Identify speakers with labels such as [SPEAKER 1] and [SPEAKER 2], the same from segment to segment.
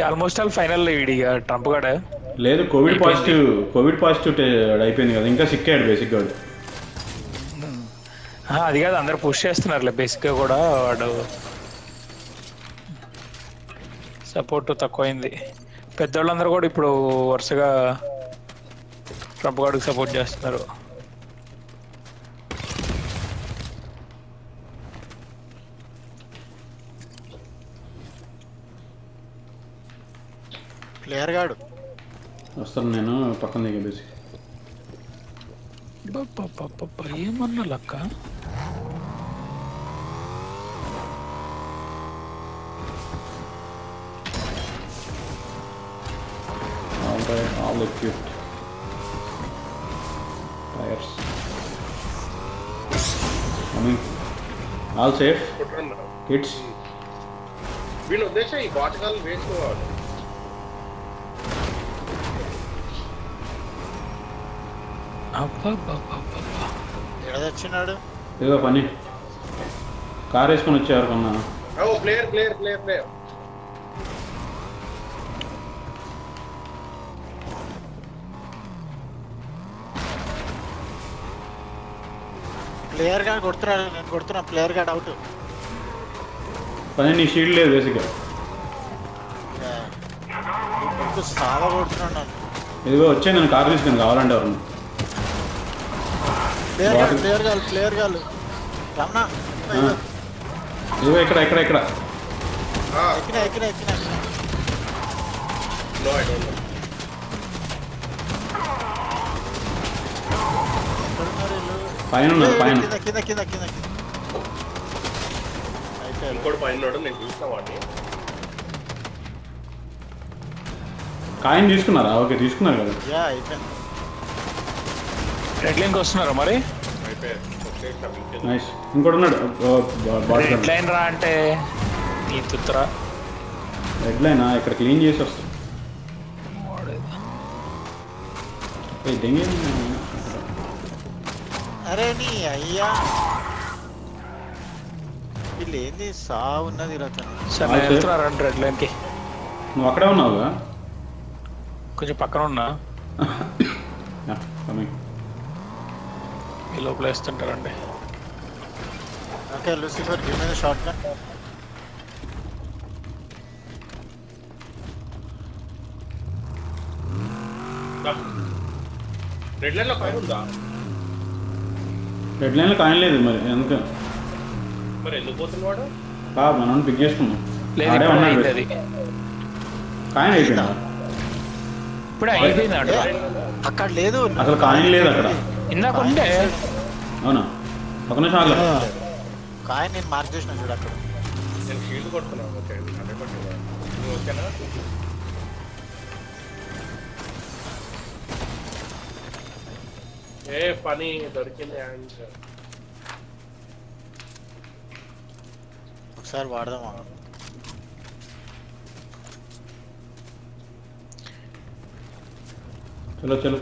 [SPEAKER 1] Almost all final వీడి Trump గడ.
[SPEAKER 2] లేదు కోవిడ్ పాజిటివ్ కోవిడ్ పాజిటివ్ అయిపోయింది కదా. ఇంకా సిక్కాడు బేసిక్ గాడు
[SPEAKER 1] అది కాదు అందరు పుష్ చేస్తున్నారులే. బేసిక్గా కూడా వాడు సపోర్ట్ తక్కువైంది. పెద్దోళ్ళందరూ కూడా ఇప్పుడు వరుసగా ట్రంప్ గాడికి సపోర్ట్ చేస్తున్నారు.
[SPEAKER 3] ప్లేయర్ గాడు
[SPEAKER 2] వస్తాను నేను పక్కన దిగా బేసిక్
[SPEAKER 1] అబ్బబ్బబ్బబ్బబ్బ, ఏమన్నా లక్క
[SPEAKER 2] all right all equipped tyres coming all safe kids
[SPEAKER 4] వీళ్ళ ఉద్దేశం ఈ బాటకాలు వేసుకోవాలి.
[SPEAKER 3] తెచ్చినాడు
[SPEAKER 2] ఏదో పని. కార్ వేసుకొని వచ్చేవారు కన్నా
[SPEAKER 4] ఓ player player player player
[SPEAKER 3] player గాడు కొడుతున్నాడు నేను కొడుతున్నా ప్లేయర్ గాడు అవుట్
[SPEAKER 2] పని నీ షీల్డ్ లేదు బేసిక్గా.
[SPEAKER 3] సావ కొడుతున్నాడు నన్ను.
[SPEAKER 2] ఇదిగో వచ్చే నేను కార్ తీసుకుని కావాలంటే ఎవరు
[SPEAKER 3] ప్లేయర్ గాడు
[SPEAKER 2] బాగా-
[SPEAKER 3] ప్లేయర్ గాడు ప్లేయర్ గాడు రమణ
[SPEAKER 2] ఇదిగో ఇక్కడ ఇక్కడ ఇక్కడ.
[SPEAKER 3] ఎక్కిన ఎక్కిన ఎక్కిన ఎక్కిన.
[SPEAKER 4] నో ఐ డోంట్ నో
[SPEAKER 3] ఎక్కడున్నారు వీళ్ళు?
[SPEAKER 2] పైన. ఉన్నారు పైన
[SPEAKER 3] కింద కింద కింద కింద కింద. అయితే
[SPEAKER 4] ఇంకోటి పైన ఉన్నాడు నేను చూసిన వాడిని.
[SPEAKER 2] కాయిన్ తీసుకున్నారా? ఓకే తీసుకున్నారు కదా.
[SPEAKER 3] యా అయిపోయింది.
[SPEAKER 1] రెడ్ లైన్కి వస్తున్నారా మరి?
[SPEAKER 2] నైస్ ఇంకోటి ఉన్నాడు బాడీ
[SPEAKER 1] రెడ్. లైన్ రా అంటే నీ తుత్తరా?
[SPEAKER 2] రెడ్ లైన్ ఇక్కడ క్లీన్ చేసి వస్తాం. ఏయ్, దెంగే
[SPEAKER 3] అరే నీ అయ్యా. వీళ్ళు ఏంది? సా ఉన్నది రతను
[SPEAKER 1] సరే
[SPEAKER 2] ఆ,
[SPEAKER 1] నేను
[SPEAKER 2] సరే.
[SPEAKER 1] వెళ్తున్నా రండి రెడ్ లైన్కి
[SPEAKER 2] నువ్వు అక్కడే ఉన్నావుగా?
[SPEAKER 1] కొంచెం పక్కన ఉన్నా.
[SPEAKER 2] కమింగ్
[SPEAKER 1] ఈ లోపల వేస్తుంటారండి.
[SPEAKER 3] ఓకే లూసిఫర్ గివ్ మీద షార్ట్ గన్
[SPEAKER 4] రెడ్ లైన్లో పైన ఉందా?
[SPEAKER 2] రెడ్ లైన్లో కాయిన్ లేదు మరి ఎందుకు?
[SPEAKER 4] మరి ఎందుకు పోతున్నాడు
[SPEAKER 2] మనం పిక్ చేసుకున్నాం
[SPEAKER 1] లేదు
[SPEAKER 2] ఉన్నాడు.
[SPEAKER 1] అది.
[SPEAKER 2] కాయిన్ అయిపోయిందా?
[SPEAKER 1] ఇప్పుడే అయిపోయింది
[SPEAKER 3] అక్కడ లేదు.
[SPEAKER 2] అసలు కాయిన్ లేదు అక్కడ.
[SPEAKER 1] ఇందాక ఉండే.
[SPEAKER 2] అవునా? ఒక నిమిషం ఆగలేదు
[SPEAKER 3] కాయ నేను మార్క్ చేసిన చూడు అక్కడ.
[SPEAKER 4] నేను షీల్డ్ కొడుతున్నాను ఓకే అదే కొట్టున్నా నువ్వు ఓకేనా ఏ పని దొరికింది అండ్
[SPEAKER 3] ఒకసారి వాడదామా?
[SPEAKER 2] చలో చలో.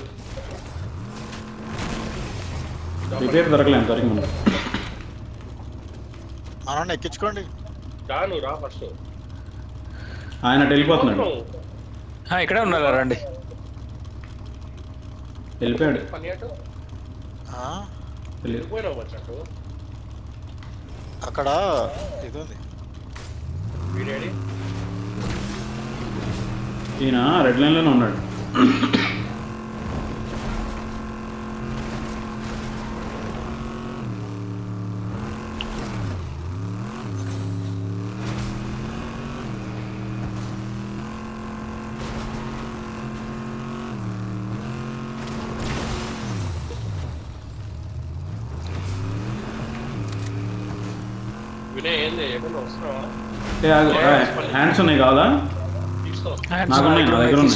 [SPEAKER 2] రిపేర్ దొరకలేదు దొరికి మనం
[SPEAKER 3] మనం ఎక్కించుకోండి.
[SPEAKER 4] నువ్వు రా ఫస్ట్
[SPEAKER 2] ఆయన అటు వెళ్ళిపోతున్నాడు.
[SPEAKER 1] ఆ, ఇక్కడే ఉన్నారా రండి.
[SPEAKER 2] వెళ్ళిపోయాడు.
[SPEAKER 4] పని అటు?
[SPEAKER 3] ఆ,
[SPEAKER 2] తెలియదు
[SPEAKER 4] పోయినావు వచ్చాటు
[SPEAKER 3] అక్కడ ఇది ఉంది
[SPEAKER 4] వీడేడి?
[SPEAKER 2] ఈయన రెడ్ లైన్లోనే ఉన్నాడు
[SPEAKER 4] వినయ్ ఏంది ఎక్కడ వస్తున్నావా
[SPEAKER 2] హ్యాండ్స్ ఉన్నాయి కావాలా? నాకు ఉన్నాయి,
[SPEAKER 1] దగ్గర
[SPEAKER 2] నా దగ్గర
[SPEAKER 1] ఉన్నాయి,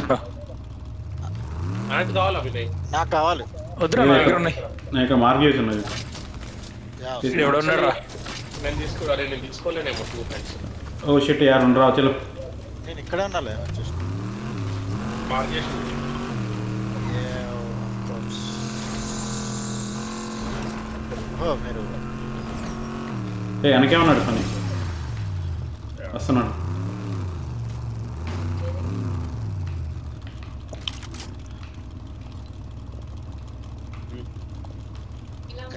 [SPEAKER 4] కావాలా వినయ్
[SPEAKER 3] నాకు కావాలి.
[SPEAKER 1] వద్దురా నా దగ్గర ఉన్నాయి.
[SPEAKER 2] నేను ఇక్కడ మార్క్ చేసి ఉన్నది.
[SPEAKER 1] ఎవడు ఉన్నాడు రా.
[SPEAKER 4] నేను తీసుకో అరే నేను తీసుకోలేనేమో టూ హ్యాండ్స్
[SPEAKER 2] ఓ షిట్ యార్ ఉండరా చలో
[SPEAKER 3] నేను ఇక్కడే
[SPEAKER 4] మార్క్ చేసి
[SPEAKER 3] ఏ, ఓ మీరు
[SPEAKER 2] ఏ వెనకే ఉన్నాడు పని. వస్తున్నాడు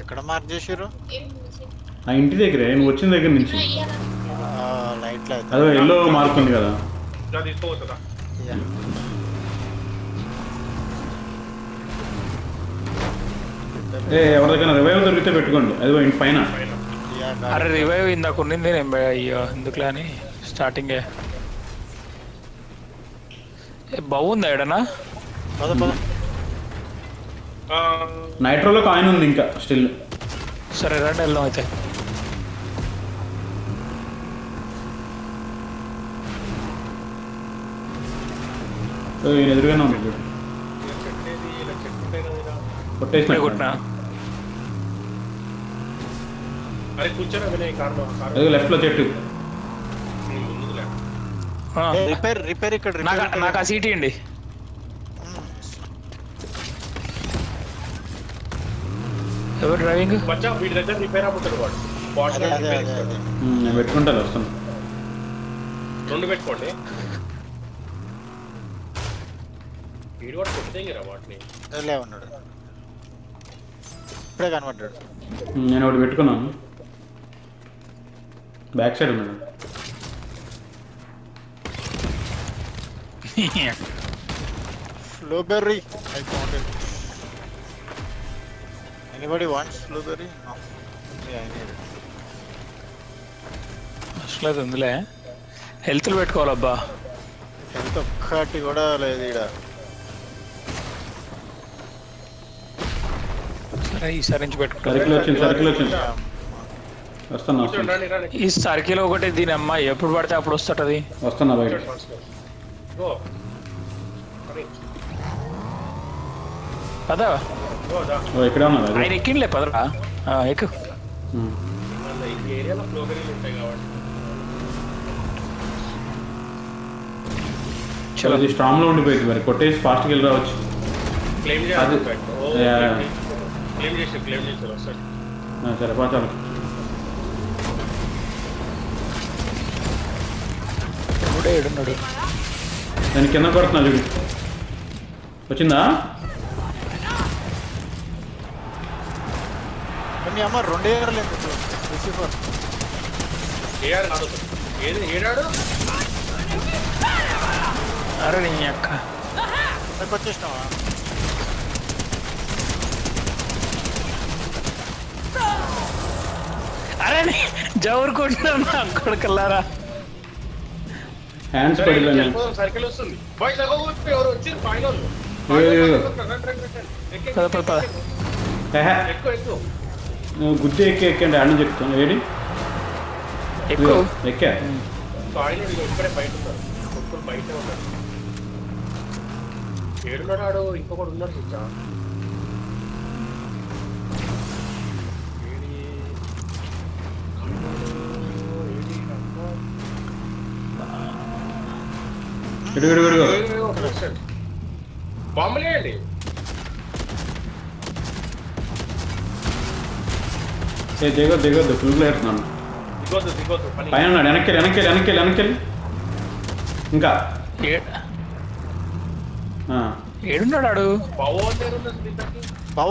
[SPEAKER 3] ఎక్కడ మార్క్
[SPEAKER 2] ఆ ఇంటి దగ్గరే నువ్వు వచ్చిన దగ్గర నుంచి. అదే ఎల్లో మార్క్ ఉంది కదా. ఏ ఎవరి దగ్గర రివైవ్ దొరికితే పెట్టుకోండి. అది పైన.
[SPEAKER 1] అరే. రివైవ్ ఇందాక ఉన్నింది నేను అయ్యో ఎందుకులే అని స్టార్టింగే ఏ, బాగుందా ఎడనా
[SPEAKER 3] పద పద.
[SPEAKER 2] నైట్రోలో కాయిన్ ఉంది ఇంకా స్టిల్
[SPEAKER 1] సరే రండి వెళ్దాం అయితే.
[SPEAKER 2] ఎదురుగానే ఉంది? కొట్టేసిన
[SPEAKER 1] కొట్టినా?
[SPEAKER 4] అరే కూర్చోరా వినయ్ కార్లో కారు
[SPEAKER 2] అదిగో లెఫ్ట్లో చెట్టు
[SPEAKER 3] రిపేర్ రిపేర్ ఇక్కడ
[SPEAKER 1] నాకు ఆ సీట్
[SPEAKER 3] మ్మ్.
[SPEAKER 1] ఎవరు డ్రైవింగ్?
[SPEAKER 4] మచ్చా వీడి దగ్గర రిపేర్ అమ్ముతాడు వాడు.
[SPEAKER 2] నేను పెట్టుకుంటాను వస్తాను.
[SPEAKER 4] రెండు పెట్టుకోండి. వీడు కూడా కొట్టేంగిరా వాటిని?
[SPEAKER 3] లే ఉన్నాడు ఇప్పుడే కనబడ్డాడు.
[SPEAKER 2] నేను ఒకటి పెట్టుకున్నాను. బ్యాక్ సైడ్ ఉన్నాడు
[SPEAKER 3] Blueberry. I found it. Anybody wants blueberry? No. Yeah, I need it.
[SPEAKER 1] అసలు అది ఉందిలే హెల్త్లు పెట్టుకోవాలబ్బా
[SPEAKER 3] హెల్త్ ఒక్కటి కూడా లేదు ఈడ
[SPEAKER 1] సరే ఈసారి నుంచి పెట్టుకుంటా
[SPEAKER 2] సర్కిల్ వచ్చింది సర్కిల్ వచ్చింది వస్తాను
[SPEAKER 4] కూర్చోండి
[SPEAKER 2] వస్తాను
[SPEAKER 4] రండి రండి
[SPEAKER 1] ఈ సర్కిల్ ఒకటి దీని అమ్మ ఎప్పుడు పడితే అప్పుడు వస్తుంటది
[SPEAKER 2] వస్తున్నా బయట.
[SPEAKER 1] పదా.
[SPEAKER 2] ఇక్కడే
[SPEAKER 1] ఆయన ఎక్కిండిలే పదరా. ఆ, ఎక్కు. చలో
[SPEAKER 2] అది స్ట్రాంగ్లో ఉండిపోయింది మరి కొట్టేసి ఫాస్ట్గా వెళ్ళి రావచ్చు.
[SPEAKER 4] క్లెయిమ్ చేయాలి. క్లెయిమ్ చేసి క్లెయిమ్
[SPEAKER 2] ఆ, సరే పోతాను.
[SPEAKER 1] ఏడున్నాడు.
[SPEAKER 2] నేను కింద కొడుతున్నా చూడు. వచ్చిందా?
[SPEAKER 3] కానీ అమ్మ రెండు ఏర్లు ఎందుకు రిసీవర్
[SPEAKER 4] ఏఆర్ కాదు అసలు. ఏది ఏడాడు?
[SPEAKER 1] అరే నీ అక్క.
[SPEAKER 3] వచ్చేసినావా?
[SPEAKER 1] అరే నీ జవరు కొట్టినాను నా కొడుకల్లారా
[SPEAKER 2] హ్యాండ్స్
[SPEAKER 4] వెళ్ళిపోదాం, సర్కిల్ వస్తుంది. బాయ్ సగం ఎవరు వచ్చి పైన
[SPEAKER 2] నువ్వు గుద్ది ఎక్కి ఎక్కండి ఆడని చెప్తాను. ఏడి? ఎక్కా.
[SPEAKER 4] బయట బయట ఏడున్నాడు ఇంకొకడు ఉన్నాడు చూసా బాంబులేయండి.
[SPEAKER 2] ఏ దిగొద్దు దిగొద్దు. ఫుల్ వేస్తున్నాను
[SPEAKER 4] దిగొద్దు దిగొద్దు. పని
[SPEAKER 2] ఉన్నాడు. వెనక్కి వెనక్కి వెనక్కి వెనక్కి. ఇంకా.
[SPEAKER 1] ఏ-
[SPEAKER 2] ఆ,
[SPEAKER 1] ఏడున్నాడు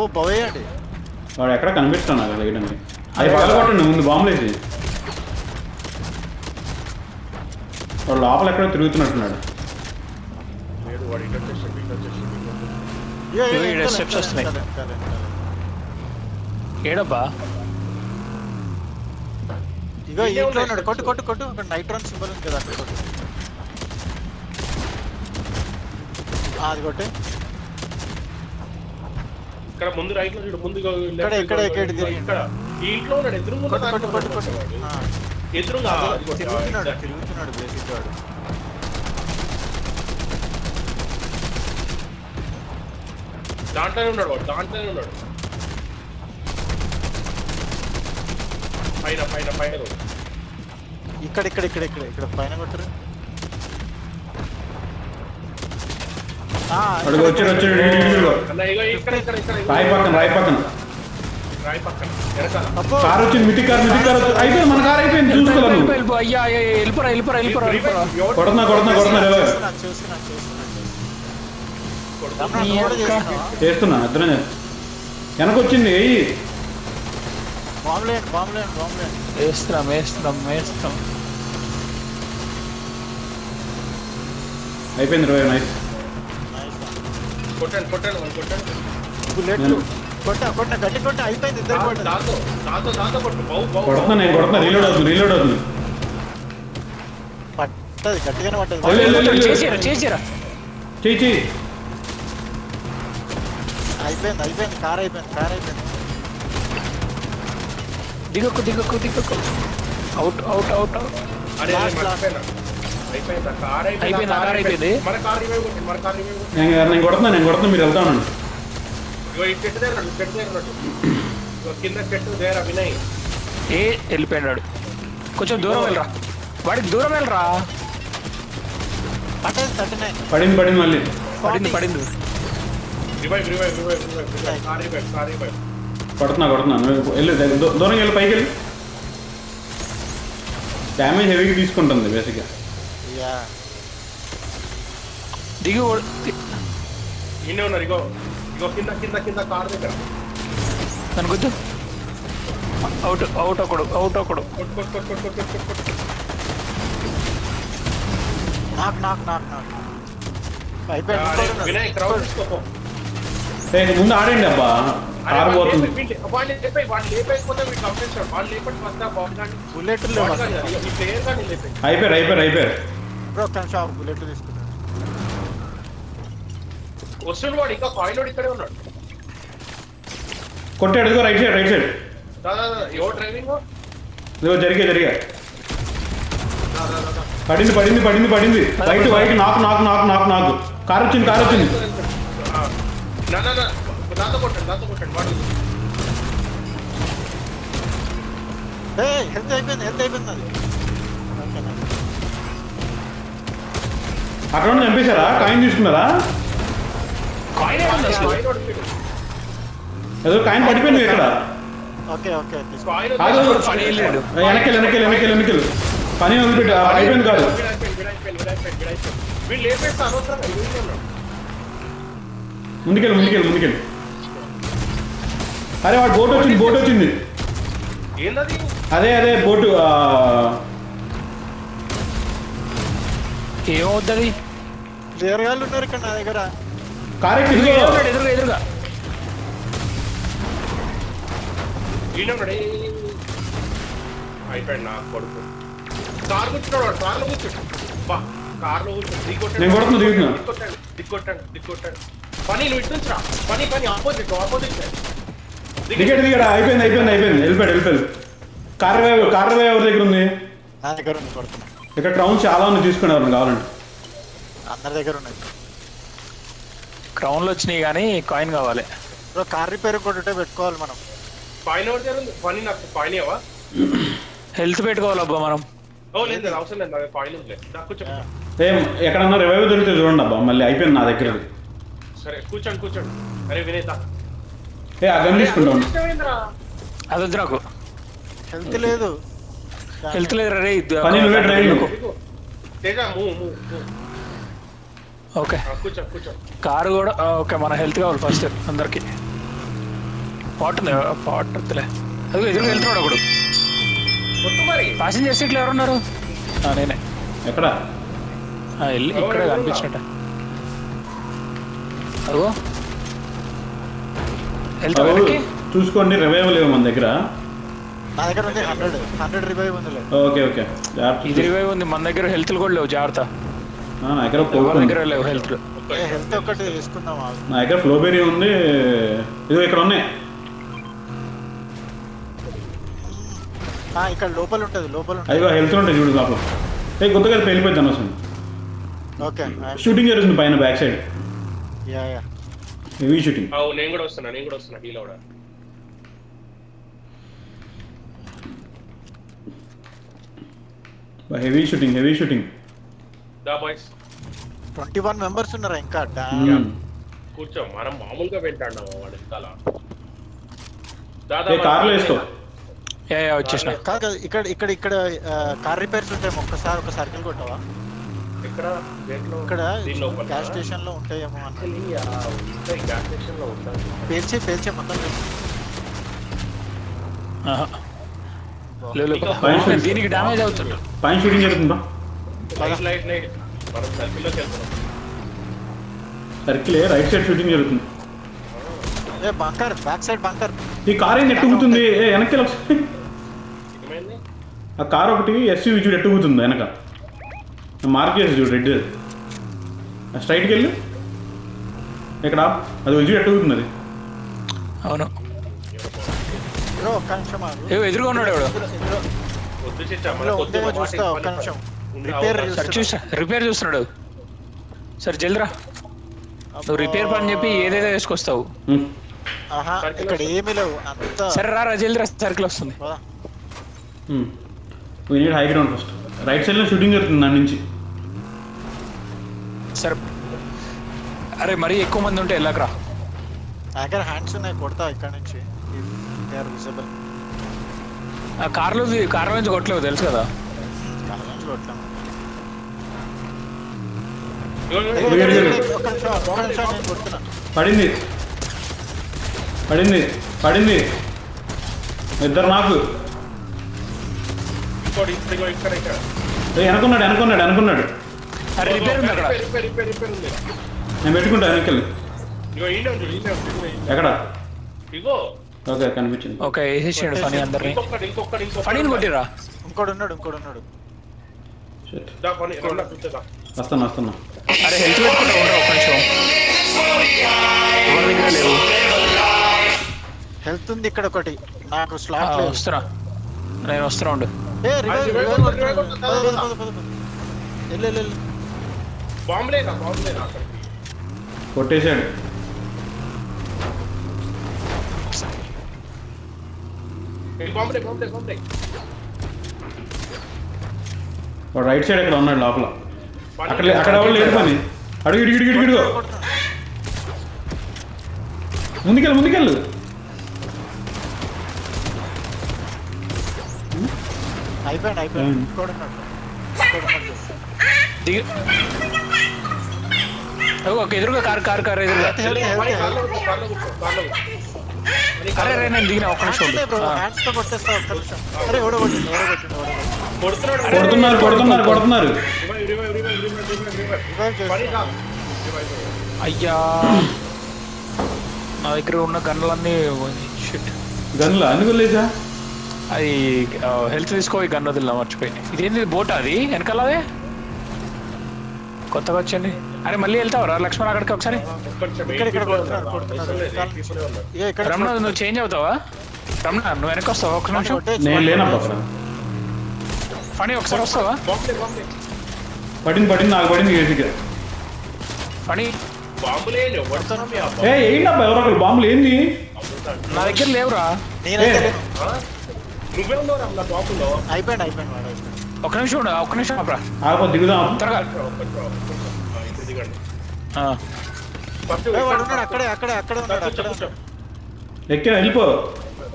[SPEAKER 3] బవేయండి
[SPEAKER 2] వాడు ఎక్కడ కనిపిస్తున్నాడు వేయడానికి అది పగలగొట్టండి ముందు బాంబులు వేసి వాడు లోపల ఎక్కడో తిరుగుతున్నట్టున్నాడు.
[SPEAKER 4] వాడు ఇటు వచ్చేసి ఇటు వచ్చేసి
[SPEAKER 1] ఈడ వస్తున్నాయి. ఏడబ్బా
[SPEAKER 3] ఇగో ఇంట్లో ఉన్నాడు. కొట్టు కొట్టు కొట్టు అక్కడ నైట్రాన్ సింబల్ ఉంది కదా అక్కడ కొట్టు అది కొట్టే
[SPEAKER 4] ఇక్కడ ముందు రైట్లో చూడు ముందు
[SPEAKER 3] ఇక్కడ, ఇక్కడ, ఇక్కడ.
[SPEAKER 4] ఇక్కడ ఈ ఇంట్లో ఉన్నాడు ఎదురుగా
[SPEAKER 3] కొట్టు కొట్టు కొట్టు
[SPEAKER 4] ఎదురుగా
[SPEAKER 3] తిరుగుతున్నాడు. తిరుగుతున్నాడు బేసిక్ వాడు
[SPEAKER 4] దాంట్లోనే ఉన్నాడు వాడు దాంట్లోనే ఉన్నాడు పైన పైన పైన కొట్టు.
[SPEAKER 3] ఇక్కడ ఇక్కడ ఇక్కడ ఇక్కడ ఇక్కడ పైన కొట్టరు ఆ,
[SPEAKER 2] వాడు
[SPEAKER 3] ఇక్కడ,
[SPEAKER 2] వచ్చాడు
[SPEAKER 3] ఇక్కడ,
[SPEAKER 2] వచ్చాడు ఇటు, ఇటు, ఇటు.
[SPEAKER 4] అన్న ఇగో ఇక్కడ ఇక్కడ ఇక్కడ ఇగో.
[SPEAKER 2] రాయి పక్కన రాయి పక్కన
[SPEAKER 4] రాయి పక్కన వెనకాల
[SPEAKER 3] అబ్బో,
[SPEAKER 2] కార్ వచ్చింది మిట్టి కార్ మిట్టి కార్ వచ్చి- అయిపోయింది మన కార్ అయిపోయింది చూసుకోవాలి
[SPEAKER 1] వెళ్ళిపో,
[SPEAKER 2] నువ్వు
[SPEAKER 1] వెళ్ళిపో, అయ్యా అయ్యా, అయ్యా, వెళ్ళిపోరా వెళ్ళిపోరా వెళ్ళిపోరా వెళ్ళిపోరా
[SPEAKER 4] ఎవడు-
[SPEAKER 2] కొడుతున్నా కొడుతున్నా కొడుతున్నా రేవో.
[SPEAKER 3] చూస్తున్నా చూస్తున్నా చేస్తున్నా
[SPEAKER 2] వెనక వచ్చింది ఏయ్.
[SPEAKER 3] బాంబు లేండి బాంబు లేండి బాంబు లేండి
[SPEAKER 1] వేస్తున్నాం వేస్తున్నాం వేస్తున్నాం
[SPEAKER 2] అయిపోయింది ఇరవై నైస్.
[SPEAKER 4] కొట్టండి కొట్టండి వాళ్ళు కొట్టండి.
[SPEAKER 3] బుల్లెట్
[SPEAKER 2] నేను-
[SPEAKER 3] కొట్ట కొట్ట గట్టి కొట్ట అయిపోయింది ఇద్దరు
[SPEAKER 4] దా-
[SPEAKER 3] కొట్ట.
[SPEAKER 4] దాంతో దాంతో దాంతో కొట్టు బౌ బౌ
[SPEAKER 2] కొడుతున్నా నేను కొడుతున్నా రీలోడ్ అవుతుంది రీలోడ్ అవుతుంది.
[SPEAKER 3] పట్టది గట్టిగానే పట్టది.
[SPEAKER 1] చేసిరా చేసిరా
[SPEAKER 3] అయిపోయింది అయిపోయింది కార్ అయిపోయింది కార్ అయిపోయింది.
[SPEAKER 1] దిగకు దిగకు దిగకు అవుట్ అవుట్ అవుట్ అవుట్
[SPEAKER 2] నేను నేను కొడుతున్నా నేను కొడుతున్నా మీరు వెళ్తా ఉండండి.
[SPEAKER 1] ఏ వెళ్ళిపోయినాడు. కొంచెం దూరం వెళ్ళరా. వాడికి దూరం వెళ్ళరా.
[SPEAKER 2] పడింది పడింది మళ్ళీ.
[SPEAKER 1] పడింది పడింది.
[SPEAKER 2] కొడుతున్నా కొడుతున్నా. నువ్వు వెళ్ళు దూ- దూరం వెళ్ళి పైకి వెళ్ళి. డ్యామేజ్ హెవీగా తీసుకుంటుంది బేసిక్గా
[SPEAKER 3] యా
[SPEAKER 1] దిగి.
[SPEAKER 4] ఇన్నే ఉన్నారు ఇగో. ఇగో కింద కింద కింద కార్ దగ్గర.
[SPEAKER 1] నన్ను గుద్దు అవుట్ అవుట్ ఒకడు అవుట్ ఒకడు
[SPEAKER 3] నాకు నాకు నాకు నాకు అయిపోయింది.
[SPEAKER 4] వినయ్ క్రౌడ్ తీసుకోపో.
[SPEAKER 2] ఏ, ముందు ఆడండి అబ్బా. అయిపోయారు అయిపోయారు అయిపోయారు.
[SPEAKER 4] వాడు ఇంకా కాయిన్ ఇక్కడే ఉన్నాడు.
[SPEAKER 2] కొట్టాడు ఇదిగో రైట్ సైడ్ రైట్ సైడ్
[SPEAKER 4] ఎవరు డ్రైవింగ్
[SPEAKER 2] ఇదిగో జరిగే జరిగా. పడింది పడింది పడింది పడింది. వైట్ వైట్ నాకు నాకు నాకు నాకు నాకు కారు వచ్చింది కారు వచ్చింది.
[SPEAKER 4] నా నా నా, దాంతో కొట్టండి దాంతో కొట్టండి వాడు.
[SPEAKER 3] ఏ హెల్త్ అయిపోయింది హెల్త్ అయిపోయింది అది
[SPEAKER 2] అక్కడ నుండి చంపేశారా? కాయిన్ తీసుకున్నారా. ఏదో కాయిన్ పడిపోయింది ఇక్కడ.
[SPEAKER 3] Okay okay.
[SPEAKER 2] వెనకెళ్ళి వెనకెళ్ళి వెనకెళ్ళి వెనకెళ్ళి పని వదిలిపెట్టి. అయిపోయింది కాదు.
[SPEAKER 4] వీళ్ళు లేపేస్తే అనవసరంగా.
[SPEAKER 2] ముందుకెళ్ళి ముందుకెళ్ళి ముందుకెళ్ళి అరే వాడు బోట్ వచ్చింది బోట్ వచ్చింది
[SPEAKER 4] ఏందది
[SPEAKER 2] అదే అదే బోటు ఆ,
[SPEAKER 1] ఏమవుతుంది
[SPEAKER 3] క్లియర్గా ఉన్నారు ఇక్కడ నా దగ్గర
[SPEAKER 2] కారు ఎక్కి
[SPEAKER 1] ఎదురుగా
[SPEAKER 2] ఇదిగో.
[SPEAKER 1] ఎదురుగా ఎదురుగా ఎదురుగా
[SPEAKER 4] ఈయన ఉన్నాడు, ఏ, ఏ, ఏ. అయిపోయాడు నా కొడుకు కార్ కూర్చున్నాడు వాడు కార్లో కూర్చోడు బా కార్లో కూర్చోడు దిగొట్టాడు
[SPEAKER 2] నేను కొడుతున్నా, దిగుతున్నా.
[SPEAKER 4] దిగొట్టాడు దిగొట్టాడు దిగొట్టాడు పని నువ్వు ఇటు నుంచి రా పని పని ఆపోజిట్ ఆపోజిట్
[SPEAKER 2] టికెట్ దిగడా అయిపోయింది అయిపోయింది అయిపోయింది. వెళ్ళిపోయాడు వెళ్ళిపోయాడు. కార్ డ్రైవర్ కార్ డ్రైవర్ ఎవరి దగ్గర ఉంది?
[SPEAKER 3] నా దగ్గర ఉంది కొడుతున్నా
[SPEAKER 2] ఇక్కడ ట్రౌన్ చాలా ఉంది తీసుకునే వాళ్ళని కావాలండి
[SPEAKER 3] అందరి దగ్గర ఉన్నాయి.
[SPEAKER 1] క్రౌన్లు వచ్చినాయి కానీ కాయిన్ కావాలి.
[SPEAKER 3] బ్రో కార్ రిపేర్ కొట్టే పెట్టుకోవాలి మనం.
[SPEAKER 4] పైన ఎవరి దగ్గర ఉంది? పని నాకు పైన ఏవా?
[SPEAKER 1] హెల్త్ పెట్టుకోవాలబ్బా మనం.
[SPEAKER 4] ఓ లేదు లేదు, అవసరం లేదు నాకు పైన ఉంది నాకు.
[SPEAKER 2] ఏం ఎక్కడన్నా రివైవ్ దొరికితే చూడండి అబ్బా మళ్ళీ అయిపోయింది నా దగ్గర
[SPEAKER 4] సరే కూర్చోండి కూర్చోండి. అరే వినేత.
[SPEAKER 2] ఏ గన్ తీసుకుంటాం
[SPEAKER 1] అది వద్దు నాకు
[SPEAKER 3] హెల్త్ లేదు.
[SPEAKER 1] హెల్త్ లేదు రే
[SPEAKER 2] పని నువ్వే driving.
[SPEAKER 4] Teja move move
[SPEAKER 1] okay.
[SPEAKER 4] కూర్చో కూర్చో.
[SPEAKER 1] కారు కూడా ఓకే మన హెల్త్ కావాలి ఫస్ట్ అందరికి. పాట్ ఉంది? పాట్ వద్దులే. అది ఎదురుగా వెళ్తున్నాడు ఒకడు. ప్యాసింజర్ సీట్లు ఎవరున్నారు? ఆ, నేనే.
[SPEAKER 2] ఎక్కడ?
[SPEAKER 1] ఇక్కడే కనిపించినట్ట. అదిగో వెళ్తా వెనక్కి?
[SPEAKER 2] చూసుకోండి రివైవ్ లేవు మన దగ్గర.
[SPEAKER 3] నా దగ్గర ఉంది హండ్రెడ్ హండ్రెడ్ రివైవ్ ఉంది
[SPEAKER 2] ఓకే ఓకే.
[SPEAKER 1] ఇది రివైవ్ ఉంది మన దగ్గర హెల్త్ కూడా లేవు జాగ్రత్త.
[SPEAKER 2] నా దగ్గర
[SPEAKER 1] ఎవరి దగ్గర లేవు హెల్త్
[SPEAKER 3] హెల్త్ ఒక్కటి తీసుకుందాం.
[SPEAKER 2] నా దగ్గర ఫ్లోబెరీ ఉంది. ఇదిగో ఇక్కడ ఉన్నాయి.
[SPEAKER 3] ఆ, ఇక్కడ లోపల ఉంటుంది లోపల ఉంటుంది.
[SPEAKER 2] అదిగో హెల్త్ ఉంటాయి చూడు లోపల ఏ కొత్తగా వెళ్ళిపోద్ది అనవసరం.
[SPEAKER 3] ఓకే
[SPEAKER 2] షూటింగ్ జరుగుతుంది పైన back side
[SPEAKER 3] ya ya
[SPEAKER 2] heavy shooting
[SPEAKER 4] అవు నేను కూడా వస్తున్నా నేను కూడా వస్తున్నా హీలో కూడా
[SPEAKER 2] హెవీ షూటింగ్ హెవీ షూటింగ్
[SPEAKER 4] దా బాయ్స్
[SPEAKER 3] ట్వంటీ వన్ మెంబర్స్ ఉన్నారా ఇంకా? డా-
[SPEAKER 2] Hmm.
[SPEAKER 4] కూర్చో మనం మామూలుగా వెంటాడినాం వాడు వెనకాల
[SPEAKER 2] కార్లో వేసుకో.
[SPEAKER 1] యా యా వచ్చేసిన.
[SPEAKER 3] ఇక్కడ ఇక్కడ ఇక్కడ కార్ రిపేర్స్ ఉంటాయి ఒక్కసారి ఒక సర్కిల్ కొట్టవా?
[SPEAKER 4] ఇక్కడ దేంట్లో
[SPEAKER 3] ఇక్కడ గ్యాస్ స్టేషన్లో ఉంటాయేమో
[SPEAKER 4] గ్యాస్ స్టేషన్లో ఉంటాయి
[SPEAKER 3] పేల్చి పేల్చే మొత్తం
[SPEAKER 1] దీనికి డ్యామేజ్ అవుతుంది?
[SPEAKER 2] పైన షూటింగ్ జరుగుతుందా?
[SPEAKER 4] లైట్ లైట్ లైట్ మనం సర్కిల్లోకి వెళ్తున్నాం.
[SPEAKER 2] సర్కిలే రైట్ సైడ్ షూటింగ్ జరుగుతుంది.
[SPEAKER 3] ఏ బంకర్ బ్యాక్ సైడ్ బంకర్.
[SPEAKER 2] ఈ కార్ ఏంటి ఎట్టుకుతుంది ఏ వెనక్కి ఆ కార్ ఒకటి ఎస్యూవి చూడు ఎట్టుకుతుంది వెనక. మార్క్ చేసి చూడు రెడ్ స్ట్రైట్కి వెళ్ళి. ఇక్కడ అది చూడు ఎట్టుకుతుంది అది
[SPEAKER 1] అవును. ఎదురుగా ఉన్నాడు ఎవడు?
[SPEAKER 3] రిపేర్
[SPEAKER 1] సార్ చూసా రిపేర్ చూస్తున్నాడు. సార్ జల్దిరా నువ్వు రిపేర్ పని చెప్పి ఏదేదో వేసుకొస్తావు.
[SPEAKER 3] ఇక్కడ ఏమీ లేవు.
[SPEAKER 1] సరే రా రా జల్దిరా సర్కిల్ వస్తుంది.
[SPEAKER 2] హై గ్రౌండ్ ఫస్ట్ రైట్ సైడ్లో షూటింగ్ జరుగుతుంది దాని నుంచి.
[SPEAKER 1] సరే. అరే మరీ ఎక్కువ మంది ఉంటే వెళ్ళకరా
[SPEAKER 3] నా దగ్గర హ్యాండ్స్ ఉన్నాయి కొడతా ఇక్కడ నుంచి. దే ఆర్ విజిబుల్
[SPEAKER 1] ఆ కార్లో కార్లో నుంచి కొట్టలేవు తెలుసు కదా?
[SPEAKER 3] కాళ్ళ నుంచి కొట్టాము
[SPEAKER 2] ఇదిగో, ఇదిగో.
[SPEAKER 3] ఒక్క నిమిషం ఒక్క నిమిషం నేను కొడుతున్నా.
[SPEAKER 2] పడింది. పడింది పడింది. ఇద్దరు నాకు.
[SPEAKER 4] ఇంకోటి ఇక్కడ ఇక్కడ ఇక్కడ.
[SPEAKER 2] వెనకున్నాడు వెనకున్నాడు వెనకున్నాడు.
[SPEAKER 1] అరే రిపేర్ ఉంది అక్కడ.
[SPEAKER 4] రిపేర్ రిపేర్ రిపేర్ ఉంది.
[SPEAKER 2] నేను పెట్టుకుంటా వెనకెళ్ళి. ఎక్కడ?
[SPEAKER 4] ఇగో
[SPEAKER 2] ఓకే కనిపించింది.
[SPEAKER 1] ఓకే వేసేసాడు ఫనీ అందరినీ. ఫనీని కొట్టిరా
[SPEAKER 3] ఇంకోటి ఉన్నాడు ఇంకోటి ఉన్నాడు.
[SPEAKER 2] వస్తున్నా వస్తున్నా.
[SPEAKER 1] అరే హెల్త్ పెట్టుకుంటా ఉండరా ఒక్క నిమిషం. ఎవరి దగ్గర లేవు?
[SPEAKER 3] హెల్త్ ఉంది ఇక్కడ ఒకటి. నాకు స్లాట్
[SPEAKER 1] వస్తున్నా. నేను వస్తున్నా ఉండు.
[SPEAKER 2] రైట్ సైడ్ ఎక్కడ ఉన్నాడు లోపల? అక్కడ అక్కడ ఎవరు లేడు పని? అడుగు ఇడిగి ఇడిగి ఇడిగో
[SPEAKER 3] కొడుతున్నాడు.
[SPEAKER 2] ముందుకెళ్ళు ముందుకెళ్ళు.
[SPEAKER 3] అయిపోయాడు అయిపోయాడు ఉన్నాడు.
[SPEAKER 1] దిగి. ఓకే ఎదురుగా కారు కారు కారు ఎదురుగా. అరే అరే నేను దిగిన ఒక్క నిమిషం
[SPEAKER 2] కొడుతున్నారు కొడుతున్నారు కొడుతున్నారు.
[SPEAKER 1] అయ్యా. నా దగ్గర ఉన్న గన్నులన్నీ షిట్
[SPEAKER 2] గన్లా? అన్ని లేచా?
[SPEAKER 1] అది హెల్త్ తీసుకో ఈ గన్ వదిలినా మర్చిపోయి ఇదేంది బోట్ అది? వెనకాలదే? కొత్తగా వచ్చింది. అరే మళ్ళీ వెళ్తావరా? లక్ష్మణ్ అక్కడికి ఒకసారి. రమణ నువ్వు చేంజ్ అవుతావా? రమణ నువ్వు వెనక వస్తావా ఒక్క నిమిషం. ఫనీ ఒకసారి వస్తావా.
[SPEAKER 2] పడింది పడింది నాకు పడింది
[SPEAKER 1] ఫనీ
[SPEAKER 4] బాంబులే మీ అబ్బా.
[SPEAKER 2] ఎవరో బాంబులు ఏంది.
[SPEAKER 1] నా దగ్గర లేవురా?
[SPEAKER 4] నువ్వే ఉన్నావు
[SPEAKER 3] అయిపోయాడు వాడు అయిపోయాడు
[SPEAKER 1] ఒక్క నిమిషం ఉండు ఒక్క నిమిషం
[SPEAKER 2] దిగుదాం
[SPEAKER 1] త్వరగా
[SPEAKER 4] నిమిషం. ఆ, ఇప్పుడు దిగండి.
[SPEAKER 1] ఆ,
[SPEAKER 4] ఫస్ట్
[SPEAKER 3] ఏ, వాడు ఉన్నాడు అక్కడే అక్కడే అక్కడే ఉన్నాడు అక్కడే. ఉన్నాడు.
[SPEAKER 2] ఎక్కా వెళ్ళిపో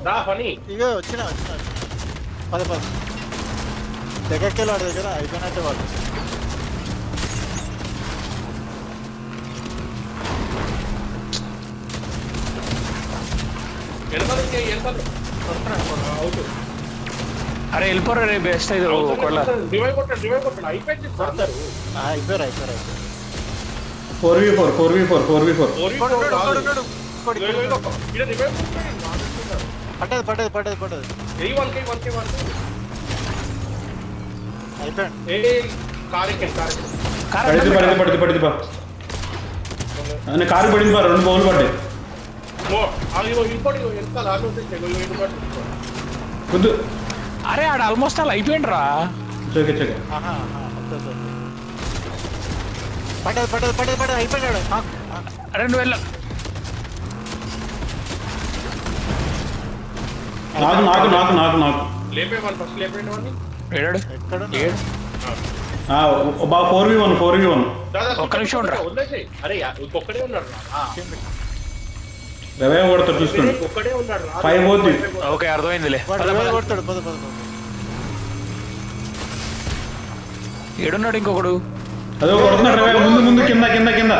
[SPEAKER 4] రా పని
[SPEAKER 3] ఇగో వచ్చిన వచ్చిన పద పద దగ్గరికి వెళ్ళి వాడి దగ్గర అయిపోయినట్టే వాడు
[SPEAKER 4] వెనకాల వెనకాల. అవును.
[SPEAKER 1] అరే వెళ్ళిపోరా రే బెస్ట్ ఇది ఒకవేళ.
[SPEAKER 3] అయిపోయారు అయిపోయారు
[SPEAKER 2] four V four four V four four V four
[SPEAKER 4] ఎక్కండి కార్ ఎక్కండి.
[SPEAKER 1] కారు
[SPEAKER 2] పడింది పడింది. పడింది పడింది బా కారు పడింది బా రెండు బౌలు పడ్డాయి.
[SPEAKER 1] అరే ఆడ ఆల్మోస్ట్ అలా
[SPEAKER 3] వద్దు, వద్దు. పడ్డది పడ్డది పడ్డది పడ్డది అయిపోయాడు
[SPEAKER 1] నువ్వు వెళ్ళ.
[SPEAKER 2] నాకు నాకు నాకు నాకు నాకు
[SPEAKER 4] లేపేవాళ్ళు ఫస్ట్ లేపేయండి వాడిని.
[SPEAKER 1] ఏడాడు?
[SPEAKER 3] ఎక్కడ
[SPEAKER 1] ఏడు?
[SPEAKER 2] ఆ, ఓ- బా four V one four V one
[SPEAKER 1] ఒక్క నిమిషం ఉండరా.
[SPEAKER 4] అరే యా, ఇంకొక్కడే ఉన్నాడు రా. ఆ,
[SPEAKER 2] రవేం కొడతాడు చూసుకోండి. ఫైవ్ పోద్ది.
[SPEAKER 1] ఓకే అర్థమైందిలే. ఏడున్నాడు ఇంకొకడు?
[SPEAKER 2] అదో కొడుతున్నాడు రవే ముందు ముందు కింద కింద కింద.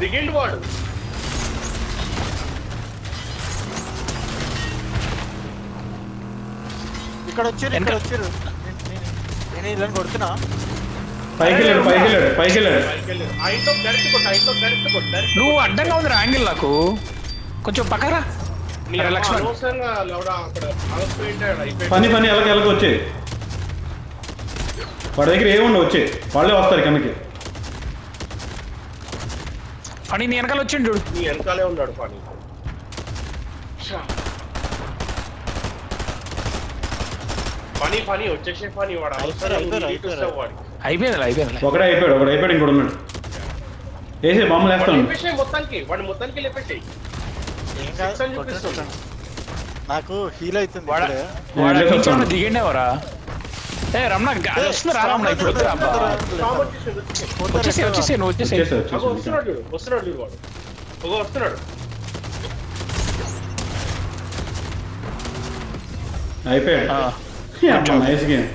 [SPEAKER 4] దిగిండు వాడు
[SPEAKER 3] ఇక్కడ వచ్చారు ఇక్కడ వచ్చారు. నేను ఇలా కొడుతున్నా.
[SPEAKER 2] పైకి వెళ్ళాడు పైకి వెళ్ళాడు పైకి
[SPEAKER 4] డైరెక్ట్
[SPEAKER 1] నువ్వు అడ్డంగా ఉంది యాంగిల్ నాకు. కొంచెం పక్కరా లక్ష్మణ్.
[SPEAKER 4] అనవసరంగా లవడా అక్కడ ఆగిపోయింటాడు అయిపోయింది.
[SPEAKER 2] పని పని ఎలాగ ఎలాగ వచ్చే. వాడి దగ్గర ఏముండవు వచ్చే. వాళ్ళే వస్తారు కిందకి.
[SPEAKER 1] పని నీ వెనకాల వచ్చిండు చూడు.
[SPEAKER 4] నీ వెనకాలే ఉన్నాడు పని. పని పని వచ్చేసే పని వాడు. అవసరం వాడికి.
[SPEAKER 1] అయిపోయింది అయిపోయింది
[SPEAKER 2] ఒకడే అయిపోయాడు ఒకడు అయిపోయాడు ఇంకోటి ఉన్నాడు. వేసే వేస్తాను
[SPEAKER 4] మొత్తానికి వాడు మొత్తానికి.
[SPEAKER 3] నాకు హీల్ అవుతుంది
[SPEAKER 1] వాడ
[SPEAKER 2] వస్తాను.
[SPEAKER 1] దిగిండేవరా? ఏ రమణ వస్తుంది రా రమణ ఇప్పుడు వచ్చేసి నువ్వు
[SPEAKER 4] వస్తున్నాడు వస్తున్నాడు వాడు వస్తున్నాడు.
[SPEAKER 2] అయిపోయాడు.
[SPEAKER 1] ఆ.
[SPEAKER 2] Nice game